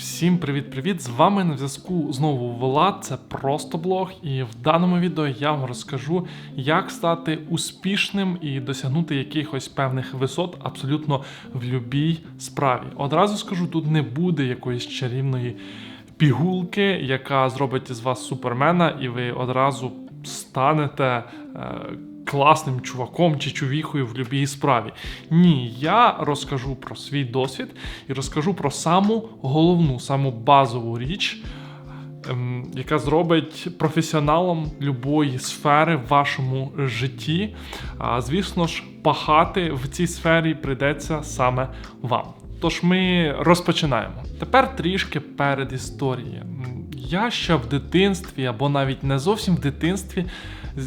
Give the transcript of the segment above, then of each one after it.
Всім привіт-привіт! З вами на зв'язку знову Влад, це просто блог, і в даному відео я вам розкажу, як стати успішним і досягнути якихось певних висот абсолютно в будь-якій справі. Одразу скажу, тут не буде якоїсь чарівної пігулки, яка зробить із вас супермена, і ви одразу станете. Е, класним чуваком чи чувіхою в будь-якій справі. Ні, я розкажу про свій досвід і розкажу про саму головну, саму базову річ, ем, яка зробить професіоналом любої сфери в вашому житті. А звісно ж, пахати в цій сфері прийдеться саме вам. Тож ми розпочинаємо. Тепер трішки перед історією. Я ще в дитинстві, або навіть не зовсім в дитинстві,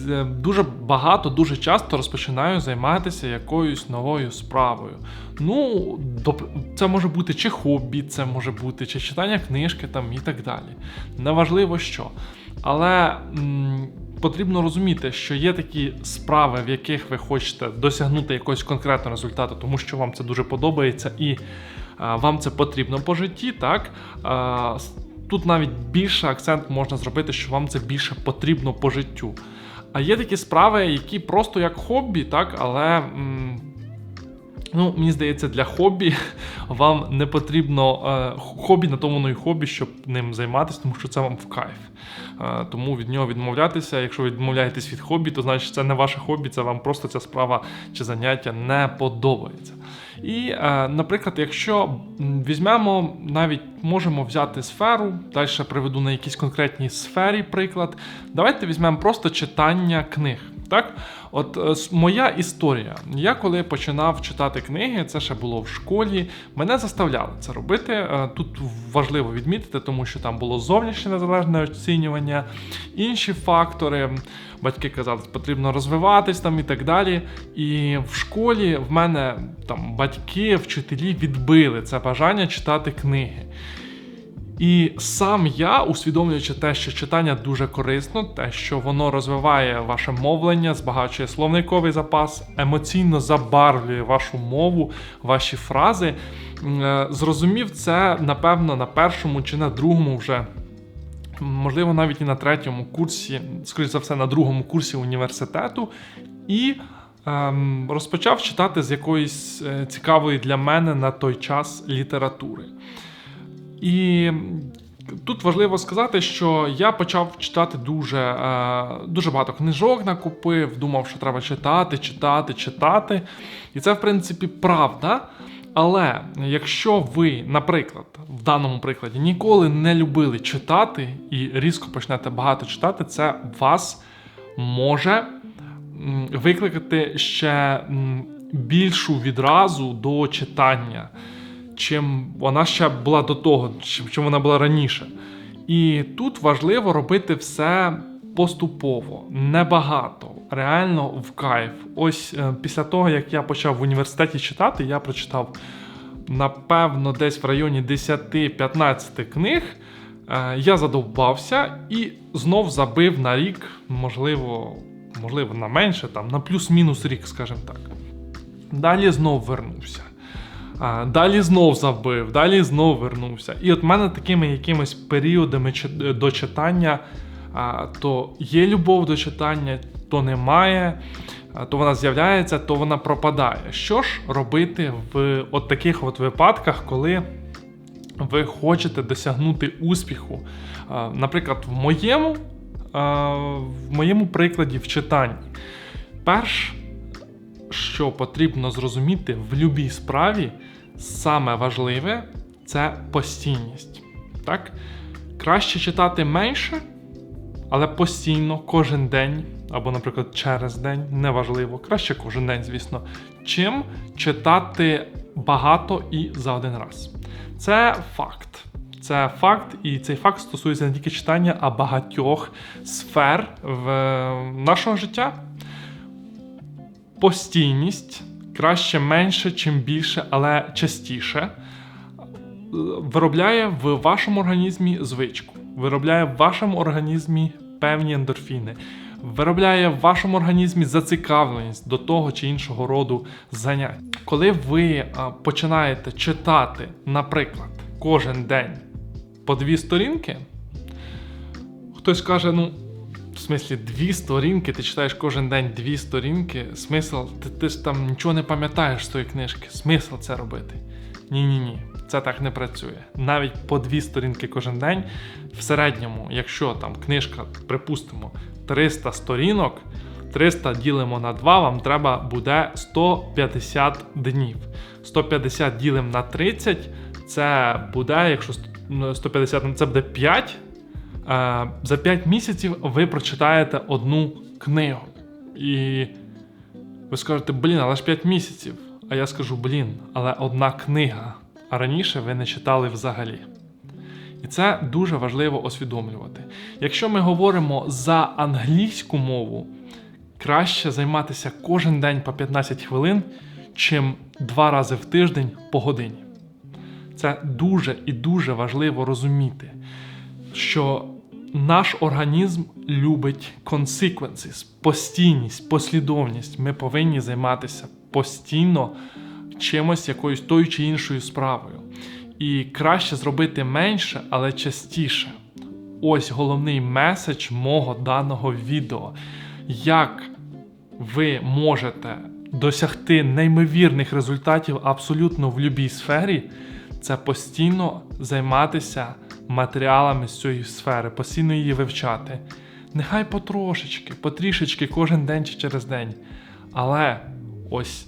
е, дуже багато, дуже часто розпочинаю займатися якоюсь новою справою. Ну, це може бути чи хобі, це може бути чи читання книжки там і так далі. Неважливо що. Але м, потрібно розуміти, що є такі справи, в яких ви хочете досягнути якогось конкретного результату, тому що вам це дуже подобається і вам це потрібно по житті, так? Тут навіть більше акцент можна зробити, що вам це більше потрібно по життю. А є такі справи, які просто як хобі, так, але. м, Ну, мені здається, для хобі вам не потрібно е, хобі на тому і хобі, щоб ним займатися, тому що це вам в кайф. Е, тому від нього відмовлятися. Якщо відмовляєтесь від хобі, то значить це не ваше хобі, це вам просто ця справа чи заняття не подобається. І, е, наприклад, якщо візьмемо, навіть можемо взяти сферу, далі приведу на якійсь конкретній сфері приклад. Давайте візьмемо просто читання книг. Так, от е, моя історія. Я коли починав читати книги, це ще було в школі. Мене заставляли це робити. Е, Тут важливо відмітити, тому що там було зовнішнє незалежне оцінювання, інші фактори. Батьки казали, що потрібно розвиватись там і так далі. І в школі в мене там батьки, вчителі відбили це бажання читати книги. І сам я, усвідомлюючи те, що читання дуже корисно, те, що воно розвиває ваше мовлення, збагачує словниковий запас, емоційно забарвлює вашу мову, ваші фрази, е, зрозумів це, напевно, на першому чи на другому вже. Можливо, навіть і на третьому курсі, скоріш за все, на другому курсі університету, і ем, розпочав читати з якоїсь е, цікавої для мене на той час літератури. І тут важливо сказати, що я почав читати дуже, е, дуже багато книжок накупив, думав, що треба читати, читати, читати. І це, в принципі, правда. Але якщо ви, наприклад, в даному прикладі ніколи не любили читати і різко почнете багато читати, це вас може викликати ще більшу відразу до читання чим вона ще була до того, чим, вона була раніше. І тут важливо робити все поступово, небагато, реально в кайф. Ось е, після того, як я почав в університеті читати, я прочитав напевно десь в районі 10-15 книг. Е, Я задовбався і знов забив на рік, можливо, можливо, на менше, там, на плюс-мінус рік, скажімо так. Далі знов вернувся. А, далі знов забив, далі знов вернувся. І от в мене такими якимись періодами до читання, а, то є любов до читання, то немає, а, то вона з'являється, то вона пропадає. Що ж робити в от таких от випадках, коли ви хочете досягнути успіху? А, Наприклад, в моєму, а, в моєму прикладі в читанні. Перш що потрібно зрозуміти в будь-якій справі, саме важливе це постійність. Так? Краще читати менше, але постійно, кожен день, або, наприклад, через день, неважливо, краще кожен день, звісно, чим читати багато і за один раз. Це факт. Це факт, і цей факт стосується не тільки читання, а багатьох сфер в нашого життя постійність краще менше, чим більше, але частіше виробляє в вашому організмі звичку, виробляє в вашому організмі певні ендорфіни, виробляє в вашому організмі зацікавленість до того чи іншого роду занять. Коли ви починаєте читати, наприклад, кожен день по дві сторінки. Хтось каже, ну, в смислі, дві сторінки, ти читаєш кожен день дві сторінки. Смисл, ти, ти ж там нічого не пам'ятаєш з тої книжки. Смисл це робити. Ні-ні ні, це так не працює. Навіть по дві сторінки кожен день. В середньому, якщо там книжка, припустимо, 300 сторінок, 300 ділимо на 2, вам треба буде 150 днів. 150 ділимо на 30, це буде, якщо 150, ну, це буде 5. Е, За 5 місяців ви прочитаєте одну книгу. І ви скажете, блін, але ж 5 місяців. А я скажу, блін, але одна книга. А раніше ви не читали взагалі. І це дуже важливо усвідомлювати. Якщо ми говоримо за англійську мову, краще займатися кожен день по 15 хвилин, чим два рази в тиждень по годині. Це дуже і дуже важливо розуміти, що наш організм любить consequences, постійність, послідовність. Ми повинні займатися постійно чимось, якоюсь тою чи іншою справою. І краще зробити менше, але частіше. Ось головний меседж мого даного відео. Як ви можете досягти неймовірних результатів абсолютно в будь-якій сфері, це постійно займатися матеріалами з цієї сфери, постійно її вивчати. Нехай потрошечки, потрішечки кожен день чи через день. Але ось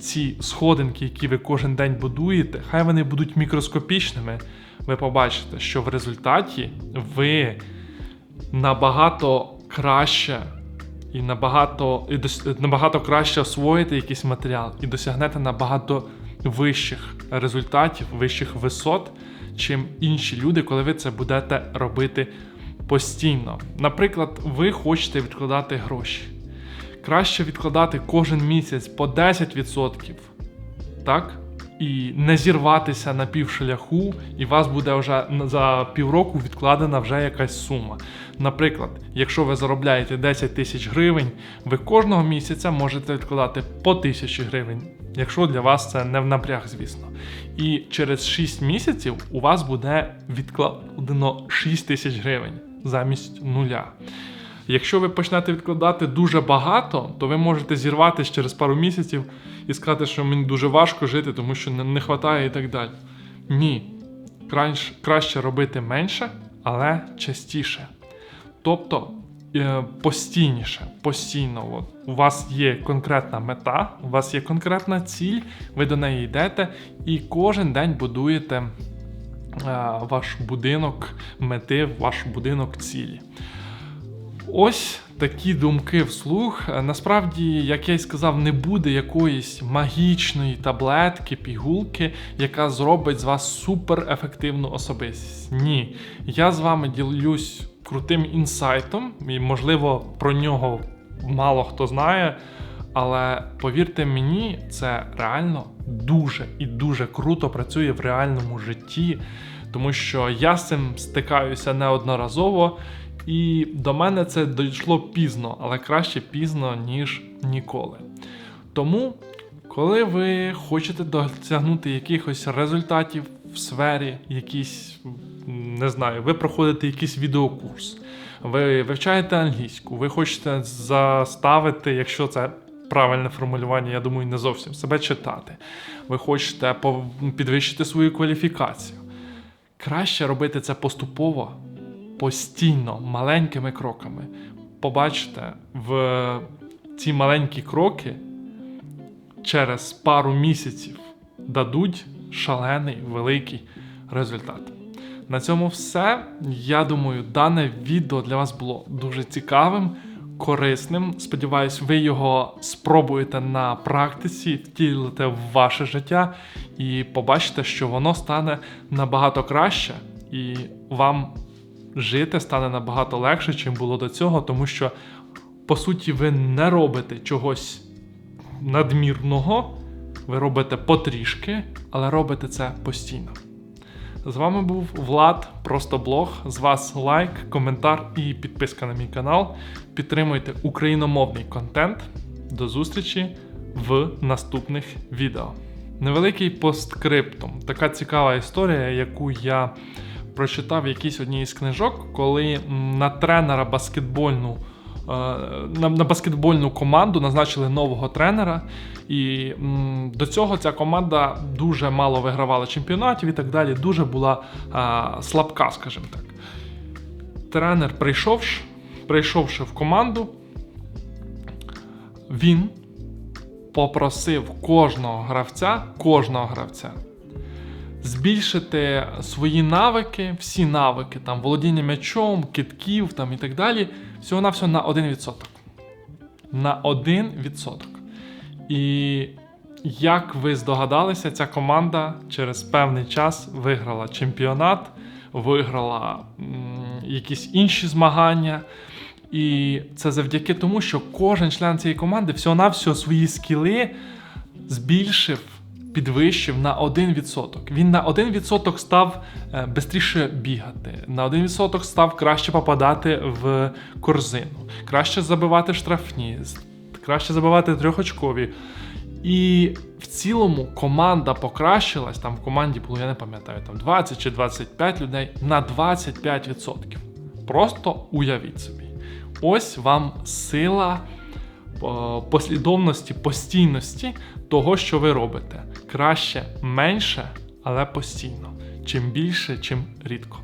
ці сходинки, які ви кожен день будуєте, хай вони будуть мікроскопічними. Ви побачите, що в результаті ви набагато краще і набагато і дос, набагато краще освоїте якийсь матеріал і досягнете набагато вищих результатів, вищих висот, чим інші люди, коли ви це будете робити постійно. Наприклад, ви хочете відкладати гроші. Краще відкладати кожен місяць по 10%, так? І не зірватися на півшляху, і вас буде вже за півроку відкладена вже якась сума. Наприклад, якщо ви заробляєте 10 тисяч гривень, ви кожного місяця можете відкладати по тисячі гривень, якщо для вас це не в напряг, звісно. І через 6 місяців у вас буде відкладено 6 тисяч гривень замість нуля. Якщо ви почнете відкладати дуже багато, то ви можете зірватися через пару місяців і сказати, що мені дуже важко жити, тому що не, вистачає і так далі. Ні. Краще, краще робити менше, але частіше. Тобто е, постійніше, постійно. От. У вас є конкретна мета, у вас є конкретна ціль, ви до неї йдете і кожен день будуєте е, ваш будинок мети, ваш будинок цілі. Ось такі думки вслух. Насправді, як я й сказав, не буде якоїсь магічної таблетки, пігулки, яка зробить з вас суперефективну особистість. Ні. Я з вами ділюсь крутим інсайтом, і, можливо, про нього мало хто знає. Але повірте мені, це реально дуже і дуже круто працює в реальному житті, тому що я з цим стикаюся неодноразово. І до мене це дійшло пізно, але краще пізно, ніж ніколи. Тому, коли ви хочете досягнути якихось результатів в сфері, якісь, не знаю, ви проходите якийсь відеокурс, ви вивчаєте англійську, ви хочете заставити, якщо це правильне формулювання, я думаю, не зовсім себе читати. Ви хочете підвищити свою кваліфікацію. Краще робити це поступово постійно маленькими кроками. Побачите, в ці маленькі кроки через пару місяців дадуть шалений великий результат. На цьому все. Я думаю, дане відео для вас було дуже цікавим, корисним. Сподіваюсь, ви його спробуєте на практиці, втілите в ваше життя і побачите, що воно стане набагато краще, і вам жити стане набагато легше, чим було до цього, тому що, по суті, ви не робите чогось надмірного, ви робите потрішки, але робите це постійно. З вами був Влад, просто блог. З вас лайк, коментар і підписка на мій канал. Підтримуйте україномовний контент. До зустрічі в наступних відео. Невеликий посткриптум. Така цікава історія, яку я прочитав в якійсь одній із книжок, коли на тренера баскетбольну. е, На, на баскетбольну команду назначили нового тренера, і м, до цього ця команда дуже мало вигравала чемпіонатів і так далі. Дуже була а, слабка, скажімо так. Тренер прийшовши, прийшовши в команду, він попросив кожного гравця, кожного гравця збільшити свої навики, всі навики, там володіння м'ячом, китків там і так далі, всього на всього на 1%. На 1%. І як ви здогадалися, ця команда через певний час виграла чемпіонат, виграла м, якісь інші змагання. І це завдяки тому, що кожен член цієї команди всього-навсього свої скіли збільшив, підвищив на 1%. Він на 1% став е, бистріше бігати, на 1% став краще попадати в корзину, краще забивати штрафні, краще забивати трьохочкові. І в цілому команда покращилась. Там в команді було, я не пам'ятаю, там 20 чи 25 людей на 25%. Просто уявіть собі. Ось вам сила послідовності, постійності того, що ви робите. Краще менше, але постійно. Чим більше, чим рідко.